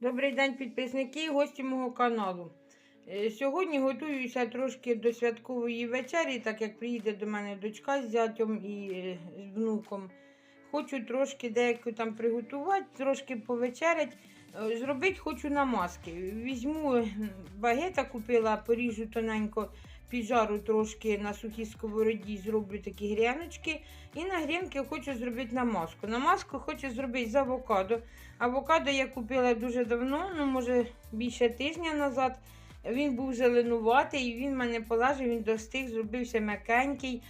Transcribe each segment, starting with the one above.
Добрий день, підписники і гості мого каналу. Е, Сьогодні готуюся трошки до святкової вечері, так як приїде до мене дочка з зятем і е, з внуком. Хочу трошки деяку там приготувати, трошки повечерять. Е, Зробити хочу намазки. Візьму багета, купила, поріжу тоненько, піджару трошки на сухій сковороді, зроблю такі гряночки. І на грінки хочу зробити намазку. Намазку хочу зробити з авокадо. Авокадо я купила дуже давно, ну може більше тижня назад. Він був зеленуватий, він мене полежав, він достиг, зробився м'якенький.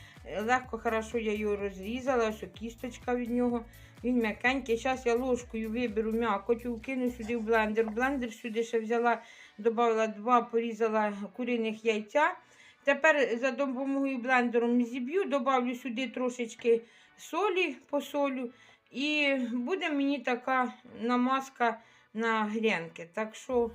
Легко, хорошо я його розрізала, ось кісточка від нього. Він м'якенький. Зараз я ложкою виберу м'якоть, кину сюди в блендер. Блендер сюди ще взяла, додала два, порізала куриних яйця. Тепер за допомогою блендером зіб'ю, додавлю сюди трошечки солі, посолю. І буде мені така намазка на грянки. Так що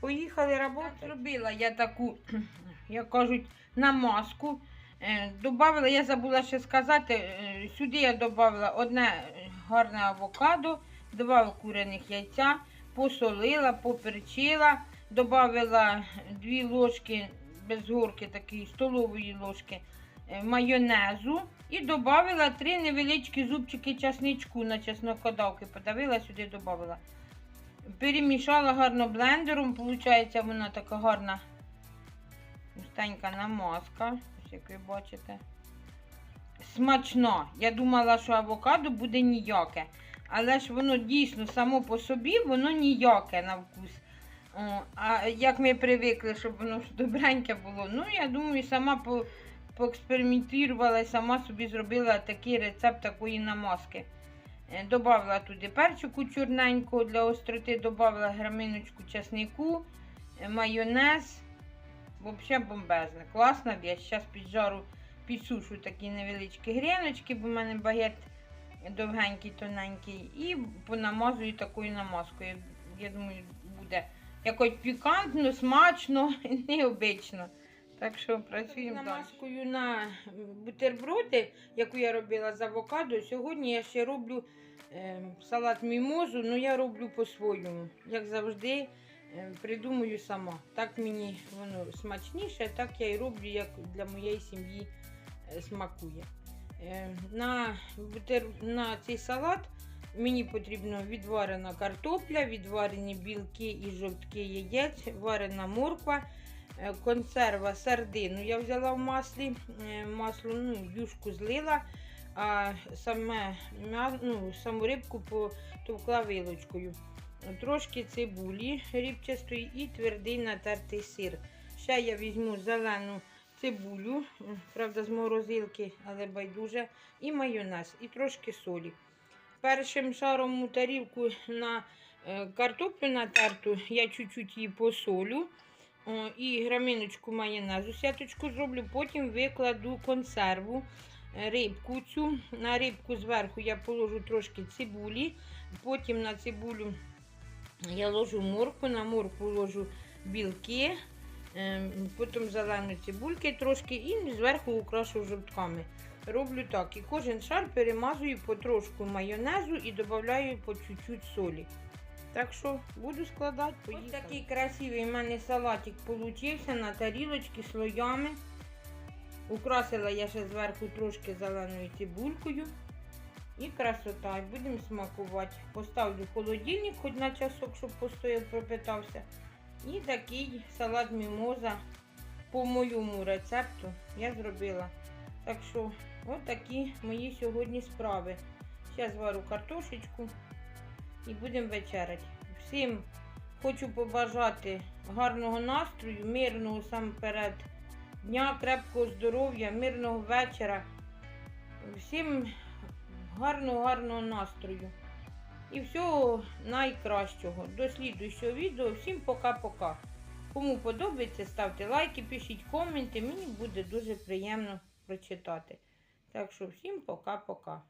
поїхали роботи. Зробила я таку, як кажуть, намазку. Е, Добавила, я забула ще сказати, е, сюди я додала одне гарне авокадо, два курених яйця, посолила, поперчила, додала дві ложки без горки, такі столової ложки е, майонезу і додала три невеличкі зубчики часничку на чеснокодавки. Подавила сюди, додала. Перемішала гарно блендером, виходить, вона така гарна густенька намазка, ось як ви бачите. Смачно. Я думала, що авокадо буде ніяке. Але ж воно дійсно само по собі, воно ніяке на вкус. А як ми привикли, щоб воно добреньке було. Ну, я думаю, сама по, поекспериментувала і сама собі зробила такий рецепт такої намазки. Е, Добавила туди перчику чорненького для остроти, додавала граминочку часнику, е, майонез. Взагалі бомбезне. Класна вещь. Зараз піджару, підсушу такі невеличкі гріночки, бо в мене багет довгенький, тоненький. І понамазую такою намазкою. Я думаю, якось пікантно, смачно, і необично. Так що працюємо намазкою на бутерброди, яку я робила з авокадо. Сьогодні я ще роблю е, салат мімозу, але я роблю по-своєму. Як завжди, е, придумую сама. Так мені воно смачніше, так я і роблю, як для моєї сім'ї е, смакує. Е, на, бутер... на цей салат мені потрібно відварена картопля, відварені білки і жовтки яєць, варена морква. Е, консерва сардину я взяла в маслі, е, масло, ну, юшку злила, а саме, ну, саму рибку потовкла вилочкою. Трошки цибулі рібчастої і твердий натертий сир. Ще я візьму зелену цибулю, правда, з морозилки, але байдуже, і майонез, і трошки солі. Першим шаром у тарілку на е, картоплю натерту я чуть-чуть її посолю. І граминочку майонезу сяточку зроблю, потім викладу консерву, е, рибку цю. На рибку зверху я положу трошки цибулі, потім на цибулю я ложу морку, на морку ложу білки, е, потім зелену цибульки трошки і зверху украшу жовтками. Роблю так. І кожен шар перемазую потрошку майонезу і додаю по чуть-чуть солі. Так що буду складати. Поїхали. Ось такий красивий в мене салатик получився на тарілочці слоями. Украсила я ще зверху трошки зеленою цибулькою. І красота. І будемо смакувати. Поставлю в холодильник хоч на часок, щоб постояв, пропитався. І такий салат мімоза по моєму рецепту я зробила. Так що, от такі мої сьогодні справи. Зараз зварю картошечку і будемо вечеряти. Всім хочу побажати гарного настрою, мирного сам перед дня, крепкого здоров'я, мирного вечора. Всім гарного, гарного настрою. І всього найкращого. До слідуючого відео. Всім пока-пока. Кому подобається, ставте лайки, пишіть коменти. Мені буде дуже приємно прочитати. Так що всім пока-пока.